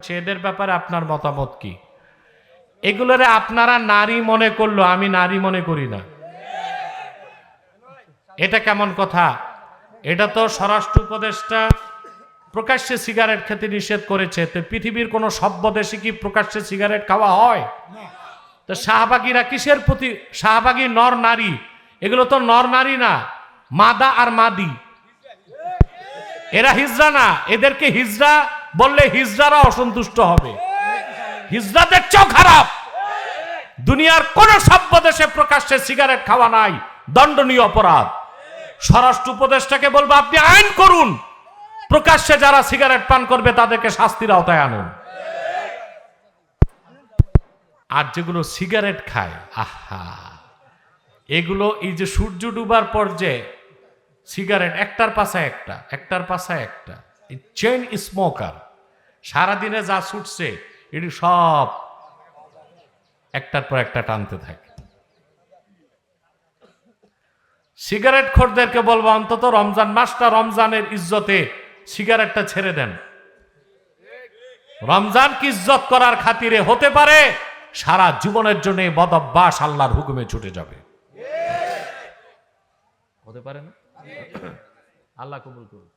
এদের ব্যাপারে আপনার মতামত কি? এগুলোরে আপনারা নারী মনে করল আমি নারী মনে করি না। এটা কেমন কথা? এটা তো স্বরাষ্ট্র উপদেষ্টা প্রকাশ্যে সিগারেট খেতে নিষেধ করেছে। তো পৃথিবীর কোনো সভ্য দেশে কি প্রকাশ্যে সিগারেট খাওয়া হয়? তো শাহবাগীরা কিসের প্রতি? শাহবাগী নর নারী। এগুলো তো নর নারী না মাদা আর মাদি। এরা হিজড়া না এদেরকে হিজড়া বললে হিজরারা অসন্তুষ্ট হবে। হিজরাদের চেয়েও খারাপ। দুনিয়ার কোন সভ্য দেশে প্রকাশ্যে সিগারেট খাওয়া নাই, দণ্ডনীয় অপরাধ। স্বরাষ্ট্র উপদেষ্টাকে বলব, আপনি আইন করুন। প্রকাশ্যে যারা সিগারেট পান করবে, তাদেরকে শাস্তির আওতায় আনুন। আর যেগুলো সিগারেট খায়, আহা! এগুলো এই যে সূর্য ডুবার পর যে সিগারেট, একটার পাশে একটা, একটার পাশে একটা। চেন স্মোকার সারাদিনে যা ছুটছে, এটি সব একটার পর একটা টানতে থাকে। সিগারেট খোরদেরকে বলব, অন্তত রমজান মাসটা রমজানের ইজ্জতে সিগারেটটা ছেড়ে দেন। রমজানকে ইজ্জত করার খাতিরে হতে পারে? সারা জীবনের জন্য বদভ্যাস আল্লাহর হুকুমে ছুটে যাবে। হতে পারে না? আল্লাহ কবুল করুন